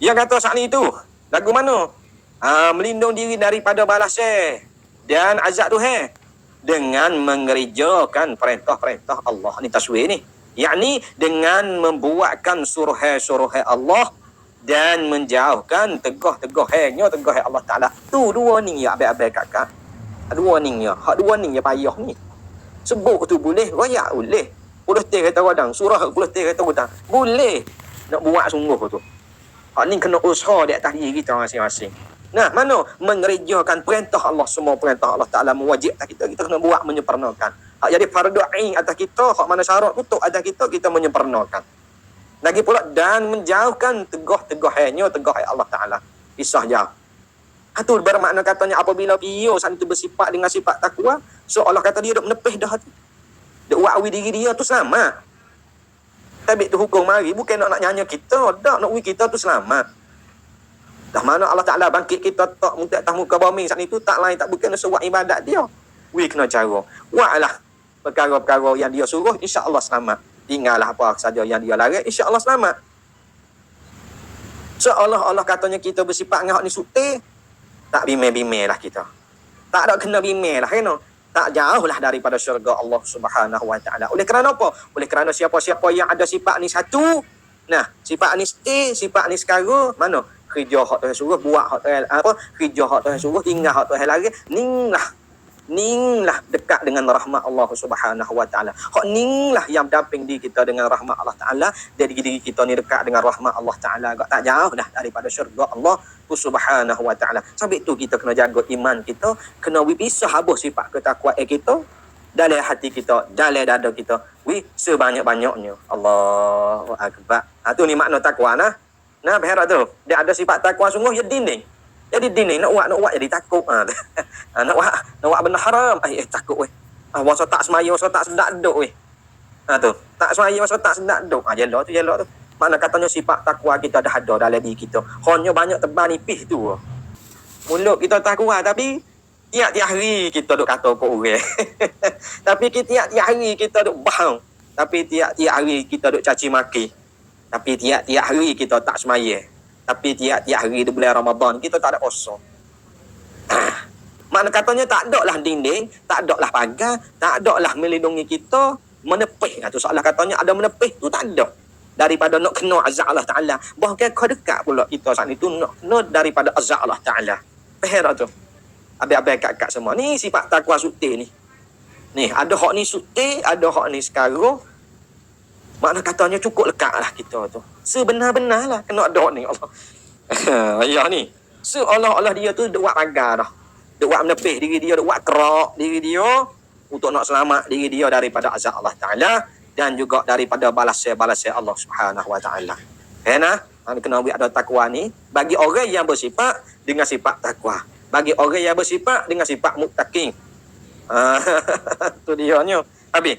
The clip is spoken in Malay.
Yang kata saat ni tu, lagu mana? Ah, melindung diri daripada balas eh dan azab Tuhan dengan mengerjakan perintah-perintah Allah ni taswir ni. Yakni dengan membuatkan suruh-suruh Allah dan menjauhkan tegah-tegah tegah Allah Taala. Tu dua ni ya abang-abang kakak. Dua ni ya. Hak dua ni ya payah ni. Sebut tu boleh, royak boleh. Puluh teh kata radang, surah puluh teh kata radang. Boleh nak buat sungguh tu. Hak ni kena usaha di atas diri kita masing-masing. Nah, mana mengerjakan perintah Allah semua perintah Allah Taala mewajib atas kita kita kena buat menyempurnakan. Hak jadi fardu ain atas kita, hak mana syarat untuk atas kita kita menyempurnakan. Lagi pula dan menjauhkan tegah-tegah hanya tegah Allah Taala. Pisah jauh. Itu bermakna katanya apabila dia saat itu bersifat dengan sifat takwa, so Allah kata dia duk menepih dah tu. Duk wa'wi diri dia tu selamat. Tapi tu hukum mari bukan nak nak nyanyi kita, dak nak wi kita tu selamat. Dah mana Allah Ta'ala bangkit kita tak muka atas muka bumi saat itu tak lain tak bukan sebuah ibadat dia. We kena cara. Wa'lah perkara-perkara yang dia suruh insya-Allah selamat. Tinggallah apa saja yang dia larang insya-Allah selamat. Seolah Allah katanya kita bersifat dengan hak ni suti tak bime-bime lah kita. Tak ada kena lah kena. Tak jauh lah daripada syurga Allah Subhanahu Wa Taala. Oleh kerana apa? Oleh kerana siapa-siapa yang ada sifat ni satu, nah, sifat ni stay, sifat ni sekarang, mana? kerja hak Tuhan suruh buat hak Tuhan apa kerja hak Tuhan suruh tinggal hak Tuhan lagi ninglah ninglah dekat dengan rahmat Allah Subhanahu wa taala. Hak ninglah yang damping di kita dengan rahmat Allah taala. Jadi diri kita ni dekat dengan rahmat Allah taala. Agak tak jauh dah daripada syurga Allah Subhanahu wa taala. Sebab itu kita kena jaga iman kita. Kena pisah habis sifat ketakwaan kita. Dalam hati kita dalam dada kita. Wi sebanyak-banyaknya. Allahu akbar. Ha, tu ni makna takwa nah. Nah, berharap tu. Dia ada sifat takwa sungguh, ya dinding. Jadi dinding, nak buat, nak buat jadi takut. Ha. Ha nak buat, nak buat benda haram. Eh, eh takut weh. Ha, masa tak semaya, masa tak sedap duduk weh. Ha tu. Tak semaya, masa tak sedap duduk. Ha, jelak tu, jelak tu. Mana katanya sifat takwa kita dah ada dalam diri kita. Hanya banyak tebal nipis tu. Mulut kita takwa tapi tiap-tiap hari kita duk kata kau orang. tapi tiap-tiap hari kita duk bahang. Tapi tiap-tiap hari kita duk caci maki. Tapi tiap-tiap hari kita tak semaya. Tapi tiap-tiap hari di bulan Ramadan kita tak ada kosong. Mana katanya tak ada lah dinding, tak ada lah pagar, tak ada lah melindungi kita, menepih. Itu soalan katanya ada menepih, tu tak ada. Daripada nak kena azab Allah Ta'ala. Bahkan kau dekat pula kita saat itu nak kena daripada azab Allah Ta'ala. Faham tu? Habis-habis kat-kat semua. Ni sifat takwa suti ni. Ni, ada hak ni suti, ada hak ni sekarang, Makna katanya cukup lekat lah kita tu. Sebenar-benar lah kena ada ni Allah. Ayah ni. Seolah-olah dia tu buat pagar dah. Dia buat menepih diri dia, dia buat kerak diri dia untuk nak selamat diri dia daripada azab Allah Ta'ala dan juga daripada balas-balas Allah Subhanahu Wa Ta'ala. Kena? Kena buat ada takwa ni bagi orang yang bersifat dengan sifat takwa. Bagi orang yang bersifat dengan sifat muttaqin. Ah, tu dia ni. Habis.